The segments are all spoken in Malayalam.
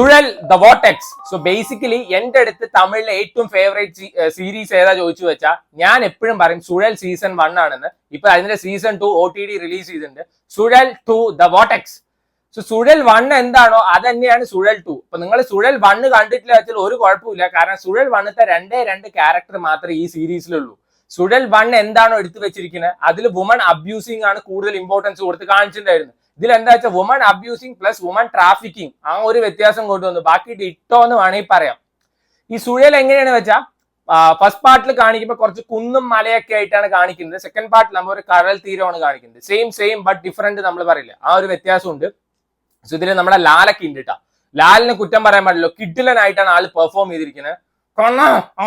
Suzhal the vortex so basically എന്റെ അടുത്ത് തമിഴിലെ ഏറ്റവും ഫേവറേറ്റ് സീരീസ് ഏതാ ചോദിച്ചു വെച്ചാൽ ഞാൻ എപ്പോഴും പറയും സുഴൽ സീസൺ വൺ ആണെന്ന്. ഇപ്പൊ അതിന്റെ season two O T T release ചെയ്തിട്ടുണ്ട്. Suzhal two the vortex so Suzhal one എന്താണോ അത് തന്നെയാണ് സുഴൽ ടു അപ്പൊ നിങ്ങൾ സുഴൽ വണ്ണ് കണ്ടിട്ടില്ല വെച്ചാൽ ഒരു കുഴപ്പമില്ല കാരണം സുഴൽ വണ്ണത്തെ രണ്ടേ രണ്ട് ക്യാരക്ടർ മാത്രമേ ഈ സീരീസിലുള്ളൂ. സുഴൽ വൺ എന്താണോ എടുത്തു വെച്ചിരിക്കുന്നത്? അതിൽ വുമൺ അബ്യൂസിംഗ് ആണ് കൂടുതൽ ഇമ്പോർട്ടൻസ് കൊടുത്ത് കാണിച്ചിട്ടുണ്ടായിരുന്നത്. ഇതിൽ എന്താ വെച്ചാൽ woman abusing plus woman trafficking ആ ഒരു വ്യത്യാസം കൊണ്ടുവന്നു. ബാക്കി ഇട്ടോ എന്ന് വേണമെങ്കിൽ പറയാം. ഈ സുഴൽ എങ്ങനെയാണ് വെച്ചാൽ ഫസ്റ്റ് പാർട്ടിൽ കാണിക്കുമ്പോൾ കുറച്ച് കുന്നും മലയൊക്കെ ആയിട്ടാണ് കാണിക്കുന്നത്. സെക്കൻഡ് പാർട്ടിൽ നമ്മൾ ഒരു കടൽ തീരമാണ് കാണിക്കുന്നത്. സെയിം സെയിം ബട്ട് ഡിഫറെന്റ് നമ്മൾ പറയില്ല. ആ ഒരു വ്യത്യാസമുണ്ട്. സോ ഇതിൽ നമ്മുടെ ലാലൊക്കെ ഉണ്ട് കേട്ടോ ലാലിന് കുറ്റം പറയാൻ പാടില്ല. കിഡിലനായിട്ടാണ് ആൾ പെർഫോം ചെയ്തിരിക്കുന്നത് കൊണ്ണ ആ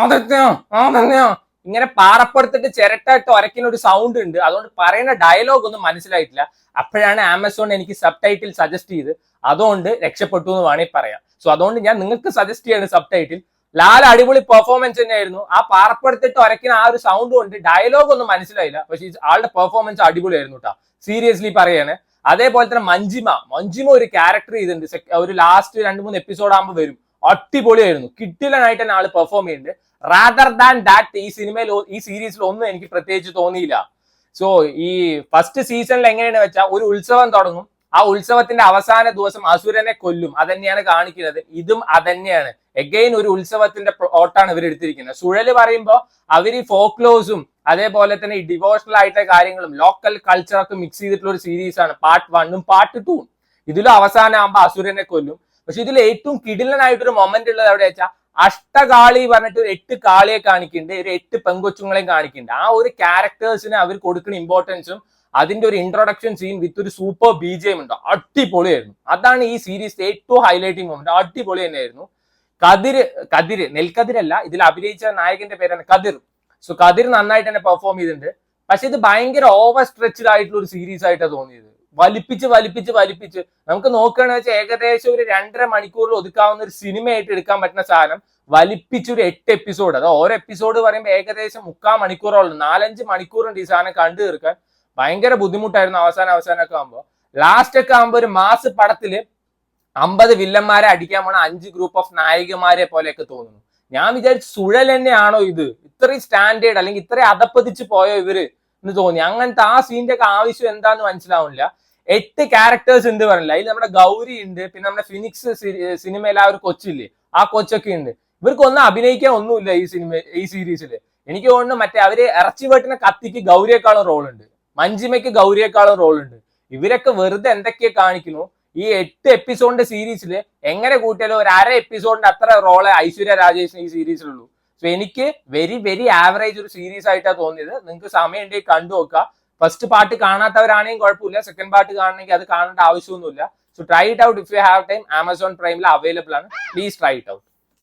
ആദത്തെയോ ഇങ്ങനെ പാറപ്പെടുത്തിട്ട് ചിരട്ടായിട്ട് ഒരക്കുന്ന ഒരു സൗണ്ട് ഉണ്ട്. അതുകൊണ്ട് പറയുന്ന ഡയലോഗ് ഒന്നും മനസ്സിലായിട്ടില്ല. അപ്പോഴാണ് ആമസോൺ എനിക്ക് സബ് ടൈറ്റിൽ സജസ്റ്റ് ചെയ്ത്. അതുകൊണ്ട് രക്ഷപ്പെട്ടു എന്ന് വേണമെങ്കിൽ പറയാം. സോ അതുകൊണ്ട് ഞാൻ നിങ്ങൾക്ക് സജസ്റ്റ് ചെയ്യാണ് സബ് ടൈറ്റിൽ ലാൽ അടിപൊളി പെർഫോമൻസ് തന്നെയായിരുന്നു. ആ പാറപ്പെടുത്തിട്ട് ഒരക്കുന്ന ആ ഒരു സൗണ്ട് കൊണ്ട് ഡയലോഗ് ഒന്നും മനസ്സിലായില്ല. പക്ഷേ ആളുടെ പെർഫോമൻസ് അടിപൊളിയായിരുന്നു കേട്ടോ സീരിയസ്ലി പറയാണ്. അതേപോലെ തന്നെ മഞ്ജിമ. മഞ്ജിമ ഒരു ക്യാരക്ടർ ചെയ്തിട്ടുണ്ട്. ഒരു ലാസ്റ്റ് രണ്ട് മൂന്ന് എപ്പിസോഡ് ആകുമ്പോൾ വരും. അടിപൊളിയായിരുന്നു. കിട്ടിലനായിട്ട് തന്നെ ആൾ പെർഫോം ചെയ്യുന്നുണ്ട് റാദർ ദാൻ ദാറ്റ് ഈ സിനിമയിൽ ഈ സീരീസിൽ ഒന്നും എനിക്ക് പ്രത്യേകിച്ച് തോന്നിയില്ല. സോ ഈ ഫസ്റ്റ് സീസണിൽ എങ്ങനെയാണ് വെച്ചാൽ ഒരു ഉത്സവം തുടങ്ങും. ആ ഉത്സവത്തിന്റെ അവസാന ദിവസം അസുരനെ കൊല്ലും. അതന്നെയാണ് കാണിക്കുന്നത്. ഇതും അതന്നെയാണ്. എഗെയിൻ ഒരു ഉത്സവത്തിന്റെ പ്ലോട്ടാണ് ഇവർ എടുത്തിരിക്കുന്നത്. സുഴൽ പറയുമ്പോൾ അവർ ഈ ഫോക്ലോസും അതേപോലെ തന്നെ ഈ ഡിവോഷണൽ ആയിട്ടുള്ള കാര്യങ്ങളും ലോക്കൽ കൾച്ചറൊക്കെ മിക്സ് ചെയ്തിട്ടുള്ള ഒരു സീരീസ് ആണ്. പാർട്ട് വണ്ണും പാർട്ട് ടൂ ഇതിലും അവസാനം ആകുമ്പോൾ അസുരനെ കൊല്ലും. പക്ഷെ ഇതിൽ ഏറ്റവും കിടിലനായിട്ടൊരു മൊമെന്റ് ഉള്ളത് എവിടെ വെച്ചാൽ അഷ്ടകാളി പറഞ്ഞിട്ട് ഒരു എട്ട് കാളിയെ കാണിക്കുന്നുണ്ട് ഒരു എട്ട് പെങ്കൊച്ചുങ്ങളെയും കാണിക്കുന്നുണ്ട് ആ ഒരു ക്യാരക്ടേഴ്സിന് അവർ കൊടുക്കുന്ന ഇമ്പോർട്ടൻസും അതിന്റെ ഒരു ഇൻട്രൊഡക്ഷൻ സീൻ വിത്ത് ഒരു സൂപ്പർ ബി ജെ ഉണ്ട്. അടിപൊളിയായിരുന്നു. അതാണ് ഈ സീരീസ് ഏറ്റവും ഹൈലൈറ്റിംഗ് മൊമെന്റ് അടിപൊളി തന്നെയായിരുന്നു. കതിര് കതിര് നെൽക്കതിരല്ല ഇതിൽ അഭിനയിച്ച നായകന്റെ പേരാണ് കതിർ. സോ കതിർ നന്നായിട്ട് തന്നെ പെർഫോം ചെയ്തിട്ടുണ്ട്. പക്ഷെ ഇത് ഭയങ്കര ഓവർ സ്ട്രെച്ചഡ് ആയിട്ടുള്ള ഒരു സീരീസ് ആയിട്ടാണ് തോന്നിയത്. വലിപ്പിച്ച് വലിപ്പിച്ച് വലിപ്പിച്ച്. നമുക്ക് നോക്കുകയാണെന്ന് വെച്ചാൽ ഏകദേശം ഒരു രണ്ടര മണിക്കൂറിൽ ഒതുക്കാവുന്ന ഒരു സിനിമയായിട്ട് എടുക്കാൻ പറ്റുന്ന സാധനം വലിപ്പിച്ച് ഒരു എട്ട് എപ്പിസോഡ് അത് ഓരോ എപ്പിസോഡ് പറയുമ്പോൾ ഏകദേശം മുക്കാൽ മണിക്കൂറോളം നാലഞ്ച് മണിക്കൂറുണ്ട് ഈ സാധനം കണ്ടു തീർക്കാൻ. ഭയങ്കര ബുദ്ധിമുട്ടായിരുന്നു അവസാനം അവസാനമൊക്കെ ആകുമ്പോൾ ലാസ്റ്റ് ഒക്കെ ആകുമ്പോൾ ഒരു മാസ് പടത്തിൽ അമ്പത് വില്ലന്മാരെ അടിക്കാൻ പോണ അഞ്ച് ഗ്രൂപ്പ് ഓഫ് നായികമാരെ പോലെയൊക്കെ തോന്നുന്നു. ഞാൻ വിചാരിച്ചു സുഴൽ തന്നെയാണോ ഇത്? ഇത്രയും സ്റ്റാൻഡേർഡ് അല്ലെങ്കിൽ ഇത്രയും അതപ്പതിച്ച് പോയോ ഇവർ എന്ന് തോന്നി. അങ്ങനത്തെ ആ സീനിന്റെ ഒക്കെ ആവശ്യം എന്താന്ന് മനസ്സിലാവുന്നില്ല. എട്ട് ക്യാരക്ടേഴ്സ് ഉണ്ട് പറഞ്ഞില്ല? അതിൽ നമ്മുടെ ഗൗരി ഉണ്ട് പിന്നെ നമ്മുടെ ഫിനിക്സ് സിനിമയിൽ ആ ഒരു കൊച്ചില്ലേ? ആ കൊച്ചൊക്കെ ഉണ്ട്. ഇവർക്ക് ഒന്നും അഭിനയിക്കാൻ ഒന്നുമില്ല ഈ സിനിമ ഈ സീരീസിൽ എനിക്ക് തോന്നുന്നു മറ്റേ അവർ ഇറച്ചി വേട്ടിനെ കത്തിക്ക് ഗൗരിയേക്കാളും റോൾ ഉണ്ട് മഞ്ജിമയ്ക്ക് ഗൗരിയേക്കാളും റോൾ ഉണ്ട് ഇവരൊക്കെ വെറുതെ എന്തൊക്കെയാ കാണിക്കുന്നു? ഈ എട്ട് എപ്പിസോഡിന്റെ സീരീസിൽ എങ്ങനെ കൂട്ടിയാലും ഒരു അര എപ്പിസോഡിന്റെ അത്ര റോൾ ഐശ്വര്യ രാജേഷിന് ഈ സീരീസിലുള്ളൂ. സോ എനിക്ക് വെരി വെരി ആവറേജ് ഒരു സീരീസ് ആയിട്ടാണ് തോന്നിയത്. നിങ്ങൾക്ക് സമയം ഉണ്ടെങ്കിൽ കണ്ടു നോക്കുക. ഫസ്റ്റ് പാർട്ട് കാണാത്തവരാണെങ്കിൽ കുഴപ്പമില്ല. സെക്കൻഡ് പാർട്ട് കാണണമെങ്കിൽ അത് കാണേണ്ട ആവശ്യമൊന്നുമില്ല. So try it out if you have time Amazon പ്രൈമിൽ available ആണ്. Please try it out